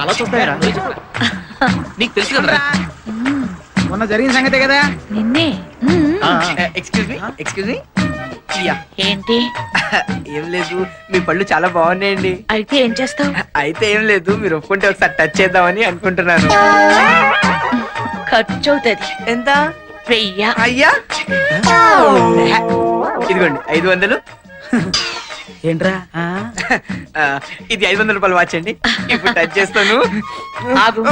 అలా చూస్తాయరా నీకు తెలుసు కదా మొన్న జరిగిన సంగతే కదా? నిన్నే? ఎక్స్క్యూజ్ మీ ఎక్స్క్యూజ్ మీ ఏంటి? ఏం లేదు మీ పళ్ళు చాలా బాగున్నాయండి. అయితే ఏం చేస్తావు? అయితే ఏం లేదు మీరు ఒప్పుకుంటే ఒకసారి టచ్ చేద్దామని అనుకుంటున్నాను. ఖర్చు అవుతుంది ఎంత? వెయ్య. అయ్యా. ఇదిగోండి ఐదు వందలు. ఏంట్రా? ఇది ఐదు వందల రూపాయలు వాచ్ అండి. ఇప్పుడు టచ్ చేస్తాను. ఆగు.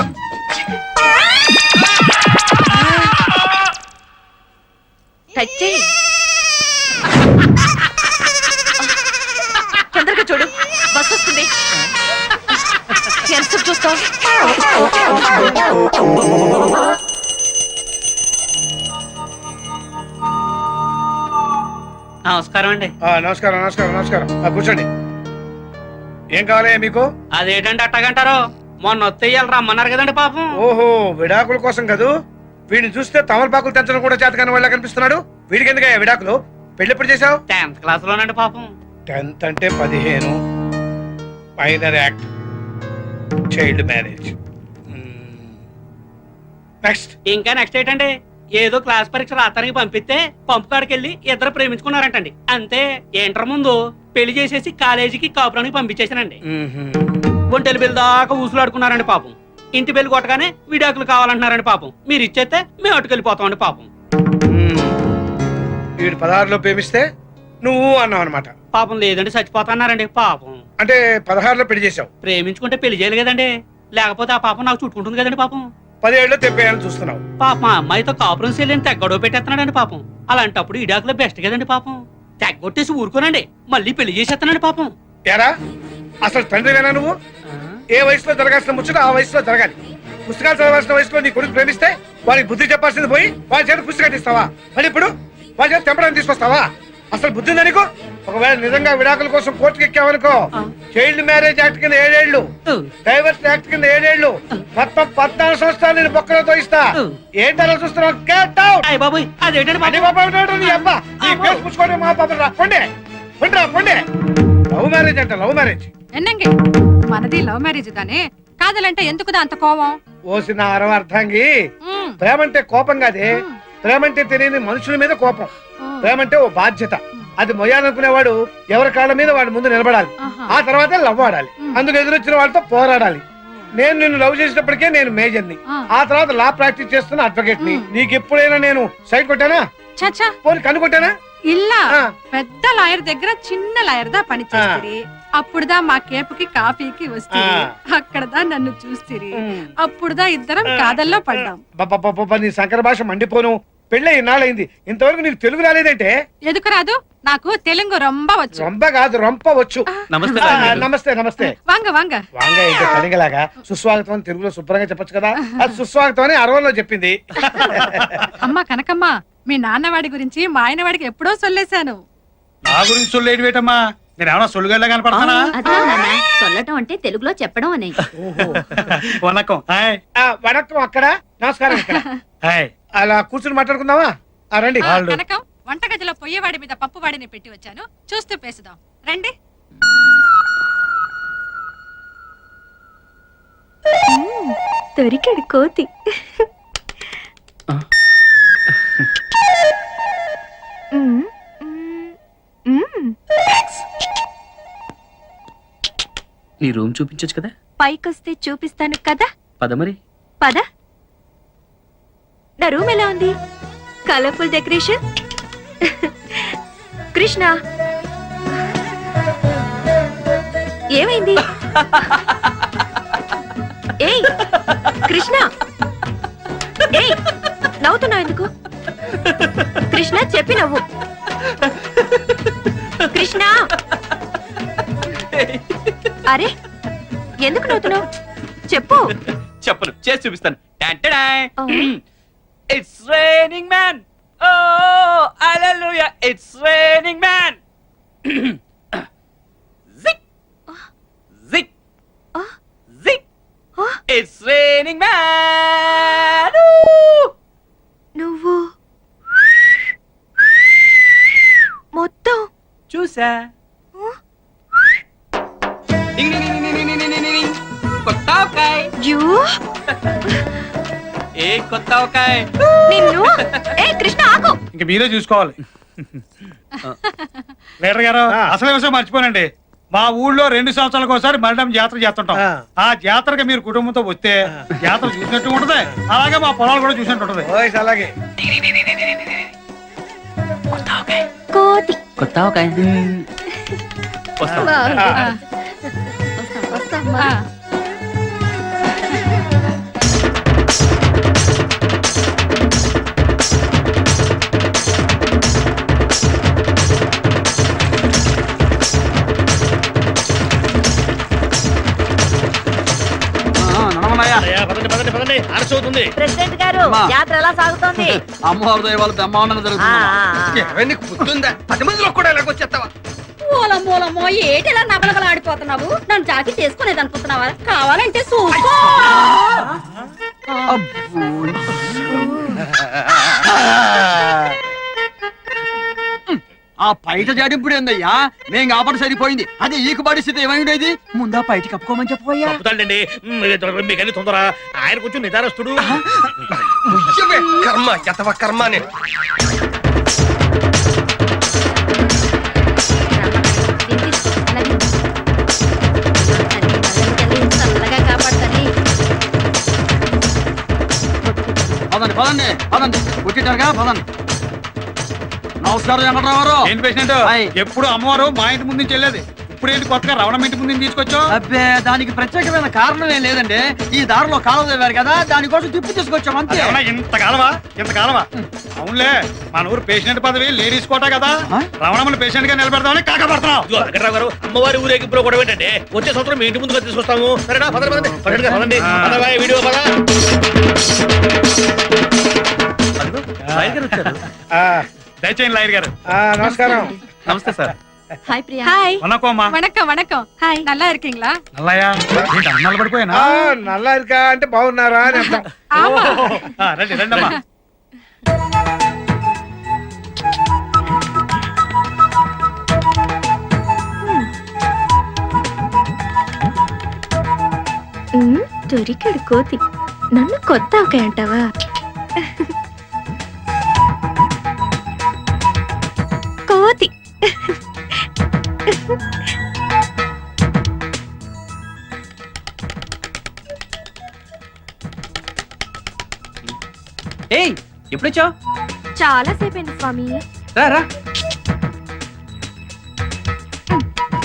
టచ్. తొందరగా చూడు. బస్ వస్తుంది. ఎంత చూస్తావు? నమస్కారం అండి. నమస్కారం నమస్కారం నమస్కారం. కూర్చోండి. ఏం కావాలి మీకు? అదేంటంటే అట్టగంటారు? మొన్న వస్తే ఇవాళ రమ్మన్నారు కదండి పాపం. ఓహో విడాకుల కోసం కదూ? వీడిని చూస్తే తమలపాకులు తెంచడం కూడా చేతకాని వాళ్ళ కనిపిస్తున్నాడు. వీడికి ఎందుకు విడాకులు? పెళ్ళి ఎప్పుడు చేసావు టెన్త్ క్లాస్ లోనండి పాపం. టెన్త్ అంటే పదిహేను. Minor act. Child marriage. Next. ఇంకా నెక్స్ట్ ఏంటండి? ఏదో క్లాస్ పరీక్ష రాతానికి పంపిస్తే పంపు కాడికి వెళ్ళి ఇద్దరు ప్రేమించుకున్నారంటండి. అంతే ఇంటర్ ముందు? పెళ్ళి చేసేసి కాలేజీకి కాపురానికి పంపించేసానండి ఒంటెలు బిల్ దాకా ఊసులాడుకున్నారండి పాపం. ఇంటి బిల్లు కొట్టగానే విడాకులు కావాలంటున్నారండి పాపం. మీరు ఇచ్చేస్తే మేము అటుకెళ్ళిపోతామండి పాపం. వీడు పదహారులో ప్రేమిస్తే నువ్వు అన్నావు అనమాట పాపం లేదండి చచ్చిపోతున్నారండి పాపం. అంటే పదహారులో పెళ్ళి చేసావు ప్రేమించుకుంటే పెళ్ళి చేయాలి కదండి లేకపోతే ఆ పాపం నాకు చుట్టుకుంటుంది కదండి పాపం. పదిహేడులో తెప్పేయాలని చూస్తున్నావు. పాప అమ్మాయితో కాపురం చేయలేని తెగ్గొడవ పెట్టేస్తున్నాడండి పాపం. అలాంటప్పుడు ఇడాకులో బెస్ట్ కదండి పాపం. తెగ్గొట్టేసి ఊరుకోనండి. మళ్ళీ పెళ్ళి చేసేస్తున్నాడు పాపం. ఎరా అసలు తండ్రివేనా నువ్వు? ఏ వయసులో జరగాల్సిన ముచ్చట ఆ వయసులో జరగాలి. పుస్తకాలు చదవాల్సిన వయసులో నీ కొడుకు ప్రేమిస్తే వాడికి బుద్ధి చెప్పాల్సింది పోయి వాడి చేత పుస్తకాలు ఇస్తావా మరి ఇప్పుడు వాడి చేత తెంపడానికి తీసుకొస్తావా? అసలు బుద్ధి ఉందా నీకు? ఒకవేళ నిజంగా విడాకుల కోసం కోర్టుకి ఎక్కావనుకో చైల్డ్ మ్యారేజ్ యాక్ట్ కింద ఏడేళ్ళు డైవర్స్ యాక్ట్ కింద ఏడేళ్ళు మొత్తం పద్నాలుగు సంవత్సరాలు నేను బొక్కలతో ఇస్తా ఏంటలా చూస్తున్నావు? బాబోయ్ అదేంటండి అబ్బా? పుచ్చుకోండి మా పాపం రా. పొండే పొండి రా పొండి. లవ్ మ్యారేజ్ అంట లవ్ మ్యారేజ్ ఎన్నంగి? మనది లవ్ మ్యారేజ్ దానే. కాదలంటే ఎందుకుదా అంత కోపం? ఓసిన అరవ అర్థంగి ప్రేమంటే కోపం కాదే. ప్రేమంటే తెలియని మనుషుల మీద కోపం. ప్రేమంటే ఓ బాధ్యత. అది మొయ్యాలనుకునేవాడు ఎవరి కాళ్ళ మీద వాడి ముందు నిలబడాలి. ఆ తర్వాత లవ్ ఆడాలి. అందుకు ఎదురొచ్చిన వాళ్ళతో పోరాడాలి. నేను నిన్ను లవ్ చేసేటప్పటికే నేను మేజర్ని. ఆ. ఆ తర్వాత లా ప్రాక్టీస్ చేస్తున్న అడ్వకేట్ని. నీకు ఎప్పుడైనా నేను సైడ్ కొట్టానా? చచ్చా పోనీ కన్ను కొట్టానా? ఇల్లా. పెద్ద లాయర్ దగ్గర చిన్న లాయర్ దా పని చేస్తుంది అప్పుడుదా మా కేపుకి కాఫీకి వస్తుంది ఆ. అక్కడదా నన్ను చూస్తుంది అప్పుడుదా ఇద్దరం కాదల్లో పడ్డాం. నీ సంకర భాష మండిపోను. పెళ్ళి ఇన్నాళ్ళైంది ఇంతవరకు నీకు తెలుగు రాలేదంటే? ఎదుకు రాదు? నాకు తెలుగు రొంబ వచ్చు. రొంబ కాదు రొంప వచ్చు. నమస్తే ఆ. నమస్తే నమస్తే. వాంగ సుస్వాగతం అని తెలుగులో శుభ్రంగా చెప్పొచ్చు కదా? అది సుస్వాగతం అని అరవలో చెప్పింది. అమ్మ కనకమ్మ మీ నాన్నవాడి గురించి మా ఆయనవాడికి ఎప్పుడో సొల్లేశాను. నా గురించి సొల్లేడు వేటమ్మా నేను ఏమన్నా సొల్లుగల్లా కనపడతానా అదే నాన్న సొల్లటం అంటే తెలుగులో చెప్పడం అని. వనకం. హాయ్. ఆ, వణక్కం అక్కడ? నమస్కారం ఇక్కడ హాయ్. అలా కూర్చుని మాట్లాడుకుందామా? ఆ, రండి. ఆ, కనకం వంటగదిలో పొయ్యేవాడి మీద పప్పువాడిని పెట్టి వచ్చాను. చూస్తూ పేసుదాం. రండి. దొరికాడు కోతి. నీ రూమ్ చూపించొచ్చు కదా? పైకొస్తే చూపిస్తాను కదా? పద మరి. పద. నా రూమ్ ఎలా ఉంది? Colourful decoration Krishna. ఏమైంది? ఏయ్ కృష్ణ. ఏయ్ నవ్వుతున్నావు ఎందుకు? కృష్ణ చెప్పి నవ్వు. కృష్ణ. అరే ఎందుకు నవ్వుతున్నావు? చెప్పు. చెప్పను చేసి చూపిస్తాను. Man oh hallelujah it's raining man జిక్ జిక్ ఆ. జిక్ ఆ. ఇట్స్ రైనింగ్ మ్యాన్ నువ్వు మొత్తం చూసా డింగ్ డింగ్ ఏ కొత్త ఆవకాయ నిన్ను? ఏ కృష్ణ ఆకు ఇంక మీరే చూసుకోవాలి. లీడర్ గారు. అసలు విషయం మర్చిపోనండి. మా ఊళ్ళో రెండు సంవత్సరాలకు ఒకసారి మరణం జాతర చేస్తుంటాం. ఆ. ఆ జాతరకి మీరు కుటుంబంతో వస్తే జాతర చూసినట్టు ఉంటది. అలాగే మా పొలాలు కూడా చూసినట్టు ఉంటది. ఓయ్ అలాగే కోతి. కొత్త వస్తాం ఆ, ఆలస్యం ప్రెసిడెంట్ గారు యాత్ర ఎలా సాగుతోంది? అమ్మవారి బ్రహ్మాండంగా ఆ, జరుగుతుంది పుట్టుందా పది మందిలో కూడా ఇలాగొచ్చేస్తావా మూల మూలమో ఏటిలా నగలగల ఆడిపోతున్నావు నన్ను జాకెట్ వేసుకునేది అనుకుంటున్నావా కావాలంటే చూసుకో ఆ బయట జాడింపుడు ఏందయ్యా? మేం కాబట్టి సరిపోయింది. అది ఈకు పరిస్థితి ఏమైండేది ముందా బయట కప్పుకోమని తప్పుతాండి మీకన్నీ తొందర ఆయన కొంచెం నిదారస్తుడు కర్మ చెత్తవ కర్మ పదండి పదండి పదండి. పుట్టింటారుగా పదండి. నమస్కారం వెంకట్రావు ఏంటి పేషెంట్ హాయ్. ఎప్పుడు అమ్మవారు మా ఇంటి ముందు నుంచి వెళ్ళేది. ఇప్పుడు ఏంటి కొత్తగా రవణ ఇంటి ముందు నుంచి తీసుకొచ్చావు? అబ్బే దానికి ప్రత్యేకమైన కారణం ఏం లేదండి. ఈ దారిలో తవ్వారు కదా దానికోసం తిప్పి తీసుకొచ్చాం అంతే. ఏమన్నా ఇంత కాలవా? ఇంత కాలవా? అవునులే మన ఊరు పేషెంట్ పదవి లేడీస్ కోట కదా. ఆ? రమణమ్మని పేషెంట్గా నిలబెడదామని కాకపడుతున్నావు వెంకటరావు గారు అమ్మవారి ఊరేగింపులో కూడా ఏంటంటే వచ్చే సంవత్సరం మీ ఇంటి ముందుగా తీసుకొస్తాము. సరేనా? పదండి పదండి. పదండి పదండి. ఆ. పద. బాయ్, వీడియో పద దయచేయండి లాయర్ గారు నమస్కారం నమస్తే సార్ హాయ్ ప్రియా హాయ్ వనకో అమ్మా வணக்கம் வணக்கம் హాయ్ நல்லா இருக்கீங்களா నల్లయ్య ఏంటి అన్నాలు పడిపోయానా నల్లా ఇరుకా అంటే బాగున్నారా అని అర్థం ஆமா ఆ, రండి రండి అమ్మా ఉమ్, దొరికాడు కోతి నన్ను కొత్త ఆవకాయ అంటావా కోతి ఏయ్ ఎప్పుడొచ్చావు? చాలా సేపైంది స్వామి. రా రా.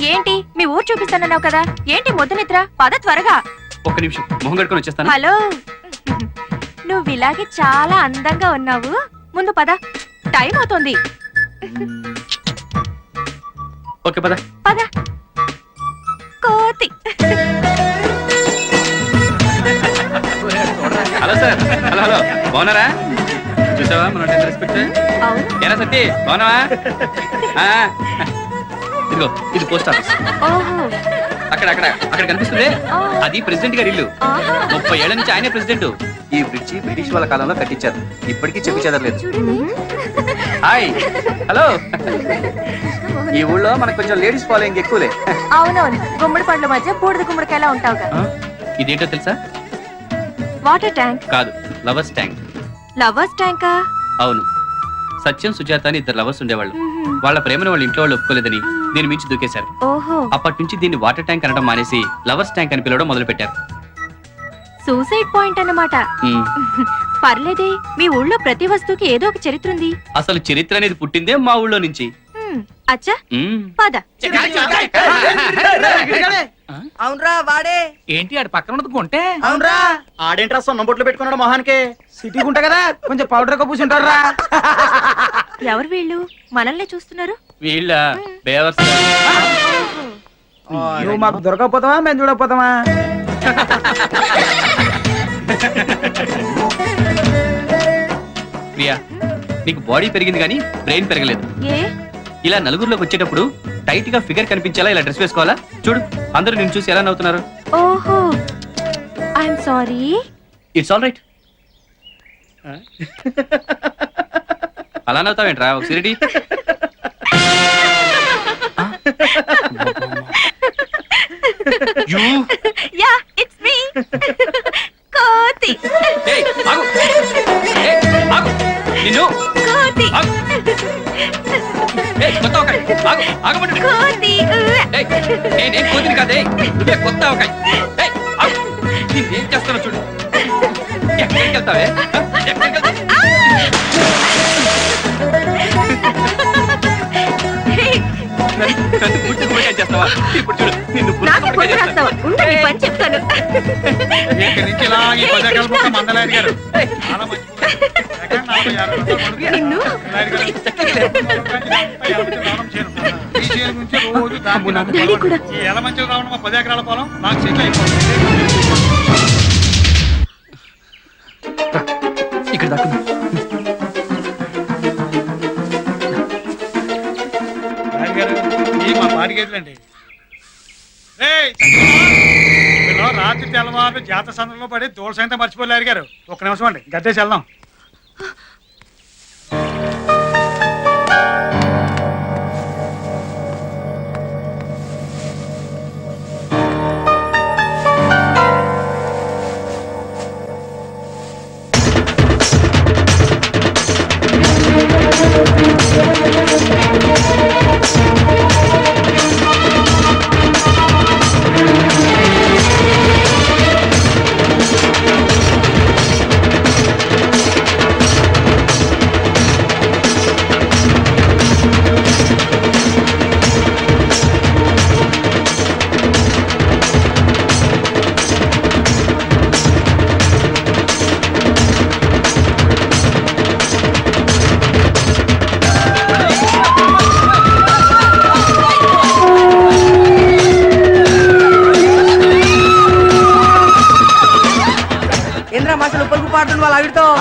ఏంటి మీ ఊరు చూపిస్తానన్నావు కదా? ఏంటి ముద్దు నిద్ర పద త్వరగా. ఒక్క నిమిషం మొహం కడుకొని వచ్చేస్తాను. హలో. నువ్వు ఇలాగే చాలా అందంగా ఉన్నావు. ముందు పద. టైం అవుతుంది. ఓకే పద. పద. కోతి. Hello sir. Hello hello. బాగున్నారా? చూసావా? మన రెస్పెక్ట్ ఏరా సత్తి? బాగున్నావా? ఇదిగో ఇది పోస్ట్ ఆఫీస్. ఓహో. అక్కడ అక్కడ అక్కడ కనిపిస్తుంది. అది ప్రెసిడెంట్ గారి ఇల్లు. ముప్పై ఏళ్ళ నుంచి ఆయనే ప్రెసిడెంట్ ఈ బ్రిడ్జి బ్రిటిష్ వాళ్ళ కాలంలో కట్టించారు. ఇప్పటికీ చెప్పి చెదరలేదు. చూడండి. హాయ్. హలో. ఈ ఊళ్ళో మనకు కొంచెం లేడీస్ ఫాలోయింగ్ ఎక్కువలే. అవునవును. గుమ్మడి పండ్ల మధ్య బూడిద గుమ్మడికాయలా ఉంటావుగా. ఆ, ఇదేంటో తెలుసా? Water tank. కాదు లవర్స్ ట్యాంక్. లవర్స్ ట్యాంకా? అవును. సత్యం సుజాత అని ఇద్దరు లవర్స్ ఉండేవాళ్ళు. వాళ్ళ ప్రేమను వాళ్ళ ఇంట్లో వాళ్ళు ఒప్పుకోలేదని దీని మించి దూకేశారు ఓహో అప్పటి నుంచి దీన్ని వాటర్ ట్యాంక్ అనడం మానేసి లవర్స్ ట్యాంక్ అని పిలవడం మొదలు పెట్టారు సూసైడ్ పాయింట్ అన్నమాట పర్లేదే మీ ఊళ్ళో ప్రతి వస్తువుకి ఏదో ఒక చరిత్ర ఉంది అసలు చరిత్ర అనేది పుట్టిందే మా ఊళ్ళో నుంచి హ్మ్, అచ్చా మ్మ్. పద అవునరా వాడే ఏంటి ఆడు పక్కన కొంటే అవునరా ఆడేంట్రా సొన్నం బొట్లు పెట్టుకున్నాడు మొహానికి సిటీ ఉంటా కదా కొంచెం పౌడర్ ఎవరు వీళ్ళు మనల్ని చూస్తున్నారు వీళ్ళ బేవర్స్ నువ్వు మాకు దొరకకపోతావా మేము చూడకపోతావా? ప్రియా నీకు బాడీ పెరిగింది కానీ బ్రెయిన్ పెరగలేదు. ఏ? ఇలా నలుగురిలోకి వచ్చేటప్పుడు టైట్గా ఫిగర్ కనిపించేలా ఇలా డ్రెస్ వేసుకోవాలా? చూడు అందరూ నేను చూసి ఎలా నవ్వుతున్నారు. ఓహో I'm sorry it's all right అలా నవ్వుతావేంట్రా? ఒక సిరిడి యూ యా ఇట్స్ మీ కోతి ఏయ్ ఆగు ఏయ్ ఆగు నిన్ను కోతి ఆగు ఏయ్ కొత్త అవకాయ ఆగు ఆగమంటే కోతి ఏయ్ నేనేం కోతిని కాదే? నువ్వే కొత్త అవకాయ ఏయ్ ఆగు. నిన్నేం చేస్తానో చూడు. ఎక్కడికి వెళ్తావే? ఎక్కడికి వెళ్తావు? గుడిగా చేస్తావా ఇప్పుడు చూడు నిన్ను నాకే పుట్టి పొద్దు రాస్తావా ఉండు నీ పని చెప్తాను ఇక్కడి నుంచి ఇలా ఈ పది ఎకరాల మొత్తం మందలాయర్ గారు చాలా మంచి ఎకరం నలభై యాభై రూపాయలు పడుతుంది. నిన్ను మందలాయర్ గారు. ముప్పై యాభై దానం చేయను. ఈ చేను నుంచి రోజు దానికి నాకు డాడీ పొలం. కూడా. ఈ ఎలమంచిల రావడం మా పది ఎకరాల పొలం నాకు సెటిల్ అయిపోతుంది ఇక్కడ దాక్కుంది నాయన గారు ఈ మా గేదెలండి రేయ్, చక్కగా. వీళ్ళు రాత్రి తెల్లవారు జాతర సందర్లో పడి దూర సాయంత్రం మర్చిపోలేరు గారు. ఒక్క నిమిషం అండి గట్టేసి వెళ్దాం.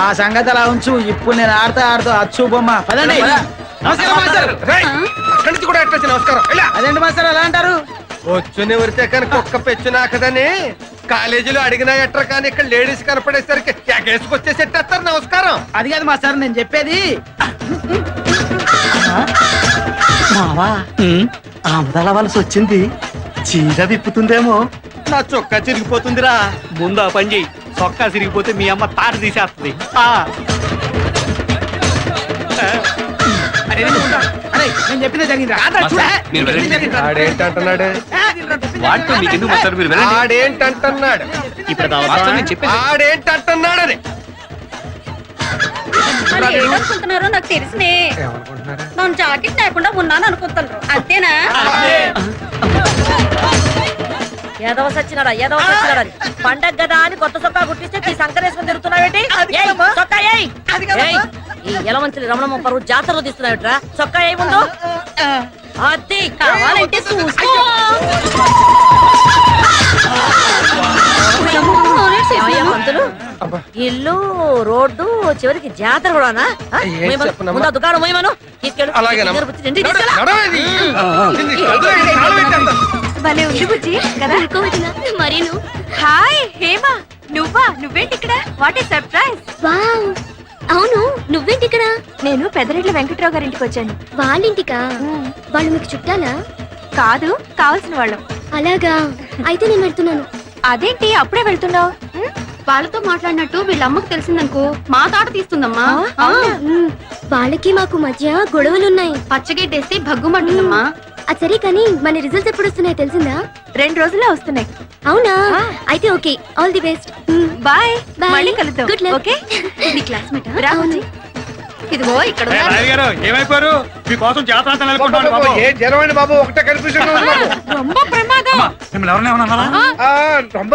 ఆ సంగతి అలా ఉంచు. ఇప్పుడు నేను ఆడతా ఆడుతూ అచ్చు బొమ్మ. పదండి. నమస్కారం మాస్టర్. రేయ్, అక్కడి నుంచి కూడా ఎట్లా నమస్కారం. ఇలా అదేంటి మాస్టర్ ఎలా అంటారు? వచ్చుని ఉరితే కనుక ఒక్క పెచ్చు నాకదని కాలేజీలో అడిగినా ఎట్ర కానీ ఇక్కడ లేడీస్ కనపడేసరికి ఎగేసుకొచ్చేసి ఎట్టేస్తారు నమస్కారం. అది కాదు మాస్టర్ నేను చెప్పేది. మావా ఆమదల వలస వచ్చింది. చీర విప్పుతుందేమో. నా చొక్కా చిరిగిపోతుందిరా. ముందు ఆ పని చెయ్యి. సొక్కా సిరిగిపోతే మీ అమ్మ తాట తీసేస్తుంది. ఆ. అరే నేను చెప్పిందే జరిగింది మీరు వెళ్ళండి. ఆడేంటంటున్నాడు? వాటితో మీకు ఎందుకు మాస్టర్ మీరు వెళ్ళండి. ఆడేంటంటున్నాడు? ఇప్పుడు మాస్టర్ నేను చెప్పేది ఆడేంటంటున్నాడు అని ఏమనుకుంటున్నారో నాకు తెలిసినే. నేను జాకెట్ లేకుండా ఉన్నాను అనుకుంటున్నారు అంతేనా ఏదవ సచ్చినాడా? ఏదవ సచ్చినాడా పండగ కదా అని కొత్త సొక్కా గుర్తిస్తే ఈ సంకరేసుకొని తిరుగుతున్నావేటి? ఏయ్, సొక్కా ఏయ్. ఈ ఎలమంచిలి రమణమ్మ పరువు జాతరలో తీస్తున్నావేట్రా సొక్కా ఏయ్ ముందు. అది కావాలంటే చూసుకో. ఇల్లు రోడ్డు చివరికి జాతర కూడానా? ముందు దుకాణం తీసుకెళ్ళు. భలే ఉంది బుజ్జి. కదా? మరీను. హాయ్ హేమ. నువ్వా? నువ్వేంటి ఇక్కడ వాట్ ఏ సర్ప్రైజ్ వావ్. అవును నువ్వేంటి ఇక్కడ నేను పెదరెడ్ల వెంకట్రావు గారి ఇంటికి వచ్చాను. వాళ్ళింటికా? వాళ్ళు మీకు చుట్టాలా? కాదు కావాల్సిన వాళ్ళం. అలాగా? అయితే నేను వెళ్తున్నాను. అదేంటి అప్పుడే వెళ్తున్నావు? వాళ్ళతో మాట్లాడినట్టు వీళ్ళ అమ్మకు తెలిసిందనుకో మా తాట తీస్తుందమ్మా. వాళ్ళకి మాకు మధ్య గొడవలున్నాయి. పచ్చగడ్డేస్తే భగ్గుమంటుందమ్మా. అది సరే కానీ మన రిజల్ట్స్ ఎప్పుడు వస్తున్నాయో తెలిసిందా? రెండు రోజుల్లో వస్తున్నాయి. అవునా? అయితే okay all the best boy. మళ్ళీ కలుద్దాం. Good luck. ఓకే? నీ క్లాస్మేట్ రా అవును. బుజ్జి. ఇదిగో ఇక్కడ ఏ, ఉన్నారు. రాయ్ గారు ఏమైపోయారు? మీకోసం జాతర అంతా నెలకొంటాను బాబు ఏ జనమండి బాబు? ఒకటే కనిపిస్తుంది మాకు రొంబ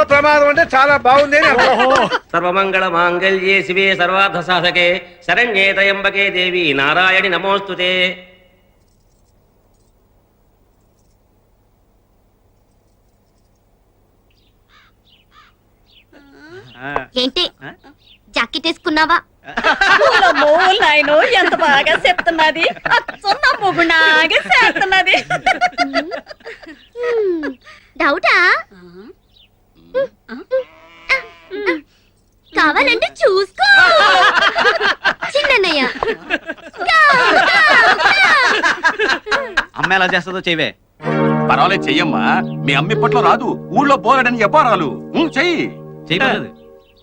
ప్రమాదం. అంటే చాలా బాగుంది. సర్వమంగళ మాంగళ్యే శివే సర్వార్థ సాధకే శరణ్యే త్రయంబకే దేవి నారాయణి నమోస్తుతే. ఏంటి? జాకెట్ వేసుకున్నావా? నాయనో, ఎంత బాగా చెప్తున్నది? అచ్చన్న మొగునాగా చేస్తున్నది. డౌటా? కావాలంటే చూసుకో. చిన్నయ్య అమ్మ ఎలా చేస్తుందో చెవే పర్వాలేదు చెయ్యమ్మా. మీ అమ్మ ఇప్పట్లో రాదు. ఊళ్ళో బోలెడని చెప్పారాలు ఉం, చెయ్యి. చేయలేదు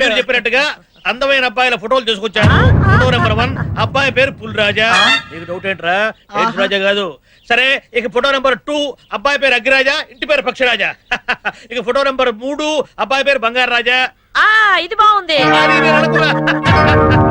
మీరు చెప్పినట్టుగా అందమైన అబ్బాయిల ఫోటోలు తీసుకొచ్చాను. ఫోటో నెంబర్ వన్ అబ్బాయి పేరు పుల్ రాజా నీకు డౌట్ ఏంట్రా? ఏంటి రాజా కాదు. సరే ఇక ఫోటో నెంబర్ టూ అబ్బాయి పేరు అగ్గిరాజా ఇంటి పేరు పక్షిరాజా. ఇక ఫోటో నెంబర్ మూడు అబ్బాయి పేరు బంగారు రాజా. ఆ ఇది బాగుంది. అది మీరు అనుకున్నా.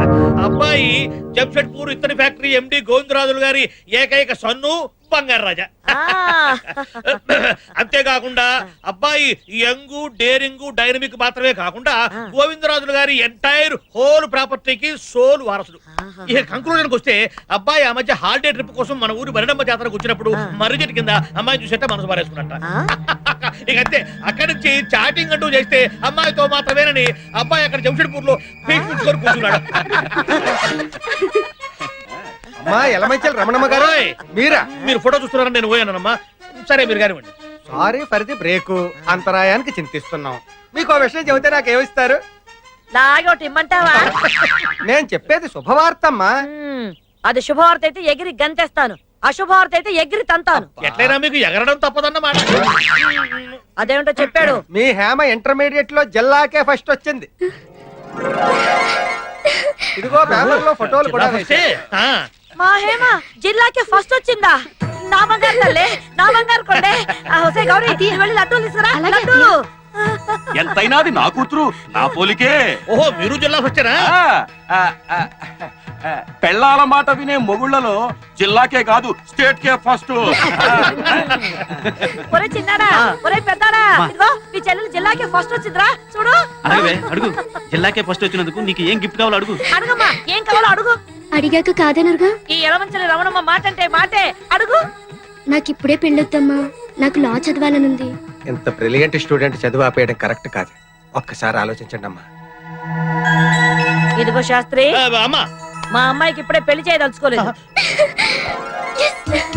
అబ్బాయి జంషెడ్పూర్ ఇత్తడి ఫ్యాక్టరీ ఎండి గోవిందరాజులు గారి ఏకైక సన్ను బంగారు రాజా అంతేకాకుండా అబ్బాయి యంగ్ డేరింగ్ డైనమిక్ మాత్రమే కాకుండా గోవిందరాజులు గారి ఎంటైర్ హోల్ ప్రాపర్టీకి సోల్ వారసుడు. ఇక కంక్లూజన్కి వస్తే అబ్బాయి ఆ మధ్య హాలిడే ట్రిప్ కోసం మన ఊరి మరిడమ్మ జాతరకు వచ్చినప్పుడు మర్రి చెట్టు కింద అమ్మాయి చూసేట మనసు పారేసుకున్నట్ట. ఇక అంతే అక్కడి నుంచి చాటింగ్ అంటూ చేస్తే అమ్మాయితో మాత్రమేనని అబ్బాయి అక్కడ జంషెడ్పూర్లో ఫేస్ కూర్చున్నాడు. అమ్మా ఎలమంచల్ రమణమ్మ గారు? మీరా? మీరు ఫోటో చూస్తున్నారని నేను పోయానమ్మా. సరే మీరు కానివ్వండి. Sorry for the break. అంతరాయానికి చింతిస్తున్నాం. మీకు ఓ విషయం చెబితే నాకు ఏమిస్తారు లాగే ఒకటి ఇమ్మంటావా నేను చెప్పేది శుభవార్తమ్మా. మ్మ్. అది శుభవార్త అయితే ఎగిరి గంతేస్తాను. అశుభవార్త అయితే ఎగిరి తంతాను. ఎట్లయినా మీకు ఎగరడం తప్పదన్నమాట అదేమిటో చెప్పాడు. మీ హేమ ఇంటర్మీడియట్లో జిల్లాకే ఫస్ట్ వచ్చింది. ఇదిగో పేపర్లో ఫోటోలు కూడా మా హేమ జిల్లాకి ఫస్ట్ వచ్చిందా? నా బంగారు తల్లే నా బంగారు కొండే. గౌరీ వెళ్ళి లడ్డూలు తీసుకురా. లడ్డూలు. ఎంతైనా అది నా కూతురు నా పోలికే. ఓహో మీరు జిల్లా వచ్చారా? ఆ, ఆ, ఆ, ఆ, పెళ్ళాల మాట వినే మొగుళ్ళలో జిల్లాకే కాదు స్టేట్ కే ఫస్ట్. ఒరే చిన్నాడా ఒరే పెద్దాడా ఇదిగో మీ చెల్లెలు జిల్లాకి ఫస్ట్ వచ్చిందిరా చూడు. అడుగువే అడుగు. జిల్లాకే ఫస్ట్ వచ్చినందుకు నీకు ఏం గిఫ్ట్ కావాలో అడుగు. అడుగమ్మా ఏం కావాలో అడుగు. అడిగాక కాదనరుగా? ఈ ఎలమంచలి రమణమ్మ మాట అంటే మాటే అడుగు. నాకు ఇప్పుడే పెళ్ళొద్దమ్మా. నాకు లా చదవాలనుంది. ఇంత బ్రిలియంట్ స్టూడెంట్ చదువు ఆపేయడం కరెక్ట్ కాదు. ఒక్కసారి ఆలోచించండి అమ్మా ఇదిగో శాస్త్రి. అమ్మా. మా అమ్మాయికి ఇప్పుడే పెళ్ళి చేయదలుచుకోలేదు.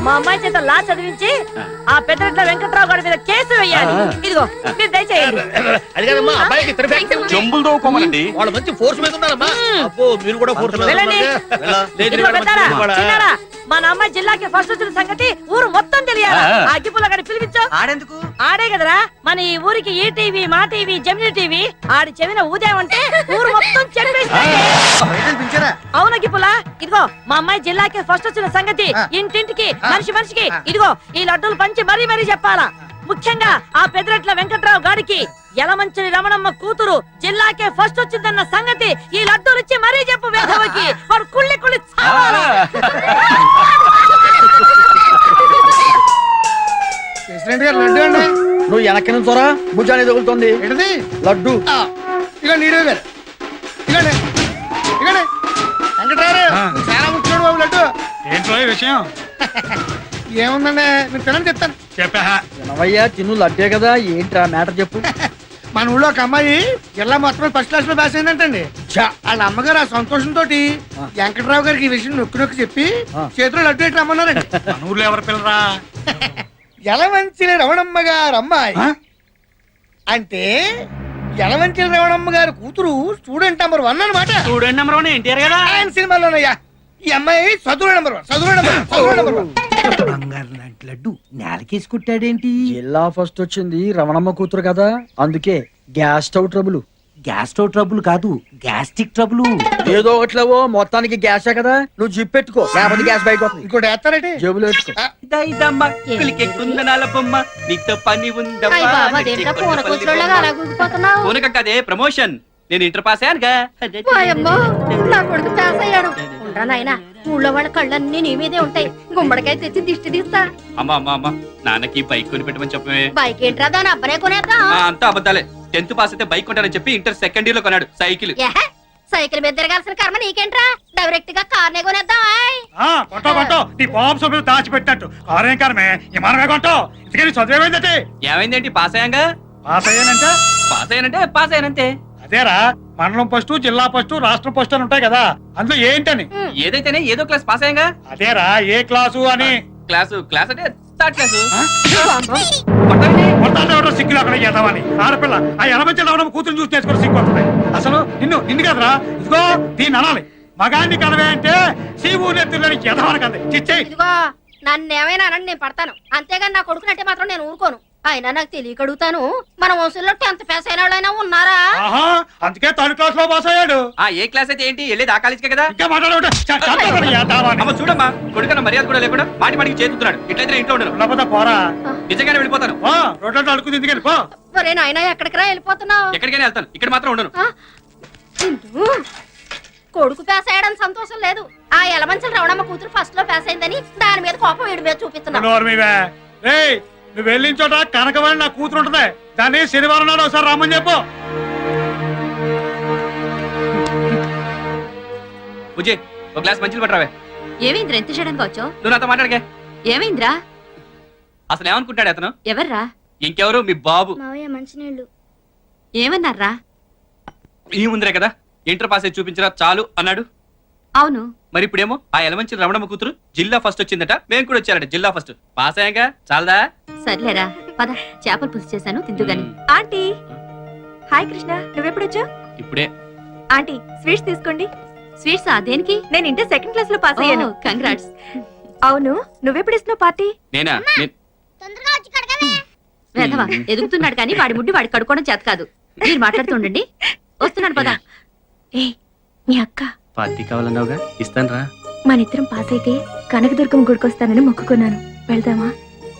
మా అమ్మాయి చేత లా చదివించి ఆ. పెద్దరెడ్ల వెంకట్రావు గారి మీద కేసు వేయాలి. ఇదిగో మీరు దయచేయండి. అది కాదమ్మా అబ్బాయికి. జంబులు వాళ్ళు మంచి ఫోర్స్ మీద ఉన్నారమ్మా. అబ్బో మీరు కూడా ఫోర్స్ మీద వెళ్ళండి. ఇదిగో మన అమ్మాయి జిల్లాకి ఫస్ట్ వచ్చిన సంగతి ఊరు మొత్తం తెలియాలి? ఆ. అగ్గిపుల్ల గారిని పిలిపించు. ఆడెందుకు? ఆడే కదరా. మన ఈ ఊరికి ఈ టీవీ మా టీవీ జమిని టీవీ ఆడి చెవిన ఊదేమంటే ఊరు మొత్తం చెప్పేస్తాయి అవును అగ్గిపుల్ల ఇదిగో మా అమ్మాయి జిల్లాకి ఫస్ట్ వచ్చిన సంగతి ఇంటింటికి మనిషి మనిషికి. ఇదిగో ఈ లడ్డూలు పంచి మరీ మరీ చెప్పాలా. ముఖ్యంగా ఆ పెదరట్ల వెంకట్రావు గారికి యలమంచిలి రమణమ్మ కూతురు జిల్లాకే ఫస్ట్ వచ్చిందన్న సంగతి ఈ లడ్డూలు ఇచ్చి మరీ చెప్పు వేధవకి. వాడు కుళ్ళి కుళ్ళి చావాలి. ప్రెసిడెంట్ గారు లడ్డు అండి. నువ్వు వెనక్కి నుంచోరా. భుజాన్ని తగులుతుంది. ఏంటిది? లడ్డు. ఇక నీడే గారు వెంకటరావు చాలా ముచ్చాడు బాబు లడ్డు. ఏంట్రో ఈ విషయం? ఏముందండి? నేను తినని చెప్తాను. చెప్పా వినవయ్యా తిన్ను లడ్డే కదా ఏంట్రా మ్యాటర్ చెప్పు. మన ఊళ్ళో ఒక అమ్మాయి జిల్లా మొత్తం ఫస్ట్ క్లాస్లో పాస్ అయిందంటండి. వాళ్ళ అమ్మగారు ఆ సంతోషంతో వెంకటరావు గారికి ఈ విషయం నొక్కి నొక్కి చెప్పి చేతిలో లడ్డు ఎట్టి రమ్మన్నారండి. మన ఊర్లో ఎవరు పిల్లరా? యలమంచిలి రమణమ్మ గారు అమ్మాయి? అంటే యలమంచిలి రమణమ్మ గారు కూతురు స్టూడెంట్ నెంబర్ వన్ అనమాట స్టూడెంట్ నెంబర్ వన్ ఎన్టీఆర్ కదా ఆయన సినిమాలోనయ్యా. ఈ అమ్మాయి చదువు నెంబర్ వన్ చదువు నెంబర్ వన్ చదువు నెంబర్ వన్ బంగారు లాంటి లడ్డు నేలకేసి కుట్టాడేంటి? జిల్లా ఫస్ట్ వచ్చింది రమణమ్మ కూతురు కదా. అందుకే gas stove trouble. Gas stove trouble కాదు గ్యాస్ట్రిక్ ట్రబుల్. ఏదో ఒకట్లేవో మొత్తానికి గ్యాసే కదా. నువ్వు జిప్ పెట్టుకో లేకపోతే గ్యాస్ బయట వస్తుంది. ఇంకోటి వేస్తారంటే? జేబులో పెట్టుకో. దైదమ్మ కులికే కుందనాల బొమ్మ నీతో పని ఉందమ్మా. పూనక కదే ప్రమోషన్. నేను ఇంటర్ పాస్ అయ్యానుగా. వాయమ్మో నా కొడుకు పాస్ అయ్యాడు. ఉండరా నాయనా ఊళ్ళో వాళ్ళ కళ్ళన్నీ నీ మీదే ఉంటాయి. గుమ్మడికాయ తెచ్చి దిష్టి తీస్తా. అమ్మా అమ్మా అమ్మా నాన్నకి బైక్ కొని పెట్టమని చెప్పమే. బైక్ ఏంట్రా దాని? అబ్బనే కొనేద్దాం? ఆ, అంతా అబద్ధాలే. టెన్త్ పాస్ అయితే బైక్ కొంటానని చెప్పి ఇంటర్ సెకండ్ ఇయర్లో కొన్నాడు సైకిల్. సైకిల్ మీద తిరగాల్సిన కర్మ నీకేంట్రా? డైరెక్ట్గా కార్నే కొనేద్దాం? కొంటావు కొంటావు నీ బాంబు సభ్యులు దాచిపెట్టినట్టు. కారేం కారమే. విమానమే కొంటావు ఇంతకీ చదివేమైందటి ఏమైందేంటి? పాస్ అయ్యాంగా? పాస్ అయ్యానంటే? పాస్ అయ్యానంటే పాస్ అయ్యానంతే. అదేరా. మండలం ఫస్ట్ జిల్లా ఫస్ట్ రాష్ట్రం ఫస్ట్ అని ఉంటాయి కదా అందులో ఏంటని? ఏదైతేనే ఏదో క్లాస్ పాస్ అయ్యాంగా? అదేరా ఏ క్లాసు అని? క్లాసు క్లాస్ అంటే థర్డ్ క్లాసు కొట్టాలి ఎవరో సిగ్గులు అక్కడ చేద్దామని. ఆడపిల్ల ఆ ఎనభై రావడం కూతురు చూసి నేర్చుకుని సిగ్గు వస్తుంది. అసలు నిన్ను నిన్ను కదరా ఇదిగో దీన్ని అనాలి. మగాన్ని కలవే అంటే సీవు నెత్తులని ఎదవని కదా చిచ్చే. ఇదిగో నన్ను ఏమైనా అనండి నేను పడతాను. అంతేగాని నా కొడుకునంటే మాత్రం నేను ఊరుకోను. అయినా నాకు తెలియక అడుగుతాను మన వంశంలో టెన్త్ పాస్ అయిన వాళ్ళైనా ఉన్నారా? ఆహా అందుకే థర్డ్ క్లాస్లో పాస్ అయ్యాడు. ఆ ఏ క్లాస్ అయితే ఏంటి? వెళ్ళేది ఆ కాలేజ్కే కదా? ఇంకా మాట్లాడే అమ్మ. చూడమ్మా కొడుకన్న మర్యాద కూడా లేకుండా మాటి మాటికి చేతుతున్నాడు ఇట్లయితే ఇంట్లో ఉండను. పోరా. నిజంగానే వెళ్ళిపోతాను. రోడ్లలో అడుగుతుంది ఎందుకని పో. ఒరే నాయనా ఎక్కడికి రా? వెళ్ళిపోతున్నావు. ఎక్కడికైనా వెళ్తాను. ఇక్కడ మాత్రం ఉండను. కొడుకు పాస్ అయ్యాడని సంతోషం లేదు. ఆ ఎలమంచల రవణమ్మ కూతురు ఫస్ట్లో పాస్ అయిందని దాని మీద కోపం వీడి మీద చూపిస్తున్నావు నోరు మీవే. రేయ్ నువ్వు వెళ్ళిన చోట కనకవాణి నా కూతురు ఉంటది. దాన్ని శనివారం నాడు ఒకసారి రమ్మని చెప్పు. బుజ్జి ఒక గ్లాస్ మంచిలు పట్టరావే ఏమైందిరా ఎంత చేయడానికి వచ్చావు? నువ్వు నాతో మాట్లాడకే. ఏమైందిరా? అసలు ఏమనుకుంటాడు అతను? ఎవర్రా? ఇంకెవరు? మీ బాబు. మావయ్య మంచినీళ్ళు. ఏమన్నారా? ఈ ముందరే కదా? ఇంటర్ పాస్ అయి చూపించరా చాలు అన్నాడు. అవును. మరి ఇప్పుడేమో ఆ ఎలమంచి రమణమ్మ కూతురు జిల్లా ఫస్ట్ వచ్చిందట మేము కూడా వచ్చారట జిల్లా ఫస్ట్. పాస్ అయ్యాక చాలదా? సర్లేరా పద చేపలు పులుసు చేశాను తిందుగాని. ఆంటీ! హాయ్ కృష్ణ నువ్వెప్పుడొచ్చావు? ఇప్పుడే. ఆంటీ స్వీట్స్ తీసుకోండి. స్వీట్స్ దేనికి? నేను ఇంటర్ సెకండ్ క్లాస్లో పాస్ అయ్యాను. కంగ్రాట్స్. అవును నువ్వెప్పుడు ఇస్తున్నావు పార్టీ? నేనా? వేధవా ఎదుగుతున్నాడు కానీ వాడి ముడ్డి వాడి కడుక్కోవడం చేత కాదు. మీరు మాట్లాడుతుండండి వస్తున్నాను పద. ఏ మీ అక్క. పార్టీ కావాలన్నావుగా? ఇస్తాను రా మనిద్దరం పాస్ అయితే కనకదుర్గం గుడికొస్తానని మొక్కుకున్నాను. వెళ్దామా?